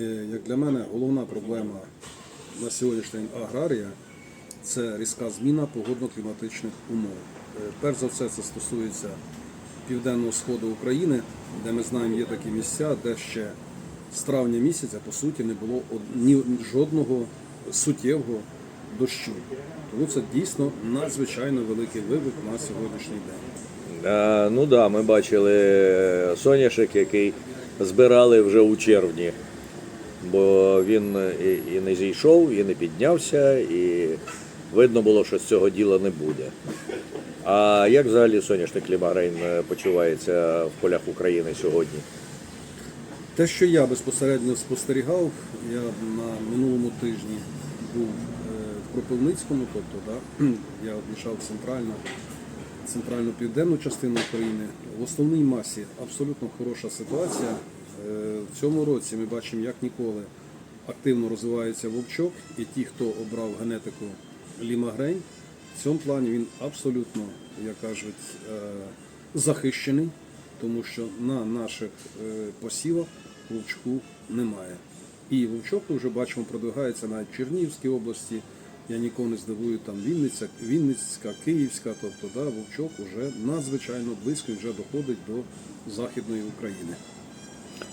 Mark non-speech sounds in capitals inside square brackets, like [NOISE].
Е, Як для мене, головна проблема на сьогоднішній день аграрія це різка зміна погодно-кліматичних умов. Е, Перш за все, це стосується південного сходу України, де ми знаємо, є такі місця, де ще з травня місяця по суті не було ні жодного суттєвого дощу. Тому це дійсно надзвичайно великий виклик на сьогоднішній день. Е, ну так, да, ми бачили соняшник, який збирали вже у червні, бо він і, не зійшов, і не піднявся, і видно було, що з цього діла не буде. А як взагалі соняшник Лімагрейн е, почувається в полях України сьогодні? Те, що я безпосередньо спостерігав, я на минулому тижні був е, в Кропивницькому, тобто да, [CLEARS THROAT] я об'їжджав центральну, центральну південну частину України. В основній масі абсолютно хороша ситуація. Е, В цьому році ми бачимо, як ніколи активно розвивається вовчок, і ті, хто обрав генетику Лімагрень, в цьому плані він абсолютно, як кажуть, е, захищений, тому що на наших е, посівах вовчку немає. І вовчок вже бачимо продвигається навіть в Чернігівській області. Я нікого не здивую, там Вінниця, Вінницька, Київська, тобто да, вовчок уже надзвичайно близько вже доходить до Західної України.